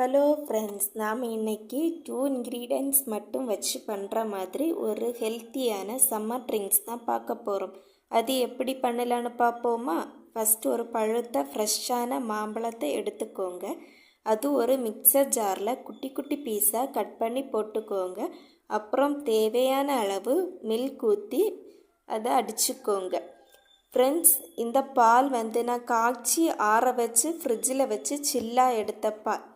Hello friends நாம் இன்னைக்கு two ingredients மட்டும் வச்சு பண்ணுற மாதிரி ஒரு ஹெல்த்தியான சம்மர் ட்ரிங்க்ஸ் தான் பார்க்க போகிறோம் அது எப்படி பண்ணலான்னு பார்ப்போமா? ஃபஸ்ட்டு ஒரு பழுத்த ஃப்ரெஷ்ஷான மாம்பழத்தை எடுத்துக்கோங்க. அது ஒரு மிக்சர் ஜாரில் குட்டி குட்டி பீஸாக கட் பண்ணி போட்டுக்கோங்க. அப்புறம் தேவையான அளவு மில்க் ஊற்றி அதை அடிச்சுக்கோங்க. ஃப்ரெண்ட்ஸ் இந்த பால் வந்து நான் காய்ச்சி ஆற வச்சு ஃப்ரிட்ஜில் வச்சு சில்லாக எடுத்த பால்.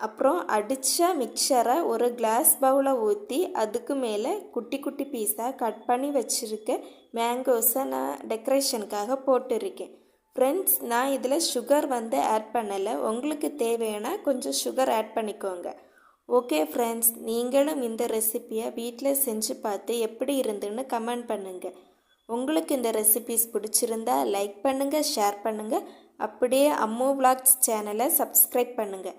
அப்புறம் அடித்த மிக்சரை ஒரு கிளாஸ் பவுலில் ஊற்றி அதுக்கு மேலே குட்டி குட்டி பீஸாக கட் பண்ணி வச்சுருக்க மேங்கோஸை நான் டெக்கரேஷனுக்காக போட்டிருக்கேன். ஃப்ரெண்ட்ஸ் நான் இதில் சுகர் வந்து ஆட் பண்ணலை. உங்களுக்கு தேவையான கொஞ்சம் சுகர் ஆட் பண்ணிக்கோங்க. ஓகே ஃப்ரெண்ட்ஸ் நீங்களும் இந்த ரெசிப்பியை வீட்டில் செஞ்சு பார்த்து எப்படி இருந்துன்னு கமெண்ட் பண்ணுங்கள் உங்களுக்கு இந்த ரெசிபிஸ் பிடிச்சிருந்தா லைக் பண்ணுங்கள் ஷேர் பண்ணுங்கள் அப்படியே அம்மு விளாக்ஸ் சேனலை சப்ஸ்கிரைப் பண்ணுங்கள்